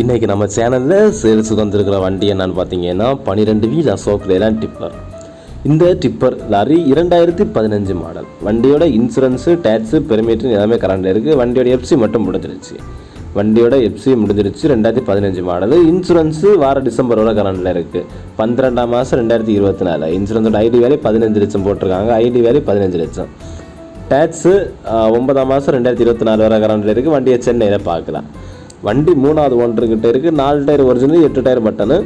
இன்றைக்கி நம்ம சேனலில் சேல்ஸுக்கு வந்திருக்கிற வண்டி என்னன்னு பார்த்தீங்கன்னா பன்னிரெண்டு வீல் அசோக் லேலாண்ட் டிப்பர். இந்த டிப்பர் லாரி இரண்டாயிரத்தி பதினஞ்சு மாடல். வண்டியோட இன்சூரன்ஸு டேக்ஸு பெருமீட்டர் எல்லாமே கரண்டில் இருக்குது வண்டியோட எஃப்சி மட்டும் முடிஞ்சிருச்சு. வண்டியோட எஃப்சி முடிஞ்சிருச்சு ரெண்டாயிரத்தி பதினஞ்சு மாடல். இன்சூரன்ஸு வார டிசம்பரோட கரண்டில் இருக்குது பன்னிரெண்டாம் மாதம் ரெண்டாயிரத்தி இருபத்தி நாலு இன்சூரன்ஸோட ஐடி வேலை பதினஞ்சு லட்சம் போட்டிருக்காங்க. ஐடி வேலை பதினஞ்சு லட்சம். டேக்ஸு ஒன்பதாம் மாதம் ரெண்டாயிரத்தி இருபத்தி நாலு வரை கரண்டில் இருக்குது வண்டியை சென்னையில் பார்க்கலாம் வண்டி மூணாவது ஒன்றுக்கிட்ட இருக்குது நாலு டயர் ஒரிஜினல் எட்டு டயர் பட்டனு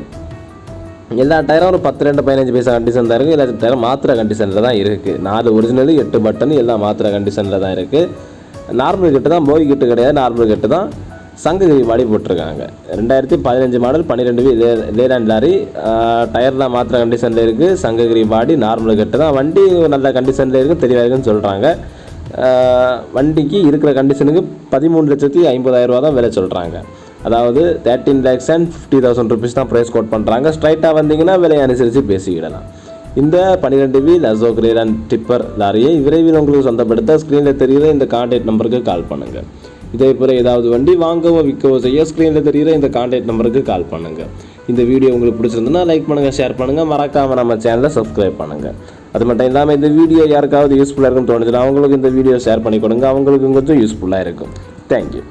எல்லா டயரும் ஒரு பத்து ரெண்டு பதினஞ்சு பைசா கண்டிஷன் தான் இருக்குது எல்லா டயரும் மாத்திரை கண்டிஷனில் தான் இருக்குது நாலு ஒரிஜினல் எட்டு பட்டன் எல்லாம் மாத்திரை கண்டிஷனில் தான் இருக்குது நார்மல் கிட்ட தான் போய் கிட்டு கிடையாது. நார்மல் கிட்ட தான். சங்ககிரி வாடி போட்டிருக்காங்க. ரெண்டாயிரத்தி பதினஞ்சு மாடல் பன்னிரெண்டு வி லே- லேலாண்ட் லாரி. டயர்லாம் மாத்திரை கண்டிஷனில் இருக்குது சங்ககிரி பாடி நார்மல் கிட்ட தான். வண்டி நல்ல கண்டிஷனில் இருக்குது தெளிவாக இருக்குன்னு சொல்கிறாங்க வண்டிக்கு இருக்கிற கண்டிஷனுக்கு பதிமூணு லட்சத்தி ஐம்பதாயிரம் ரூபா தான் விலை சொல்கிறாங்க அதாவது thirteen lakhs and fifty thousand rupees தான் ப்ரைஸ் கோட் பண்ணுறாங்க ஸ்ட்ரைட்டாக வந்தீங்கன்னா விலையை அனுசரித்து பேசிக்கிடலாம். இந்த பன்னிரெண்டு வீல் அசோக் ரேலான் டிப்பர் லாரியை விரைவில் உங்களுக்கு சொந்தப்படுத்த ஸ்க்ரீனில் தெரிகிற இந்த கான்டாக்ட் நம்பருக்கு கால் பண்ணுங்கள் இதே போல் ஏதாவது வண்டி வாங்கவோ விற்கவோ செய்ய ஸ்க்ரீனில் தெரிகிற இந்த கான்டாக்ட் நம்பருக்கு கால் பண்ணுங்கள் இந்த வீடியோ உங்களுக்கு பிடிச்சிருந்ததுன்னா லைக் பண்ணுங்கள் ஷேர் பண்ணுங்கள் மறக்காமல் நம்ம சேனலை சப்ஸ்கிரைப் பண்ணுங்கள் அது மட்டும் இல்லாமல் இந்த வீடியோ யாருக்காவது யூஸ்ஃபுல்லாக இருக்குன்னு தோணுச்சுன்னா அவங்களுக்கு இந்த வீடியோ ஷேர் பண்ணி கொடுங்க. அவங்களுக்கு கொஞ்சம் யூஸ்ஃபுல்லாக இருக்கும். தேங்க்யூ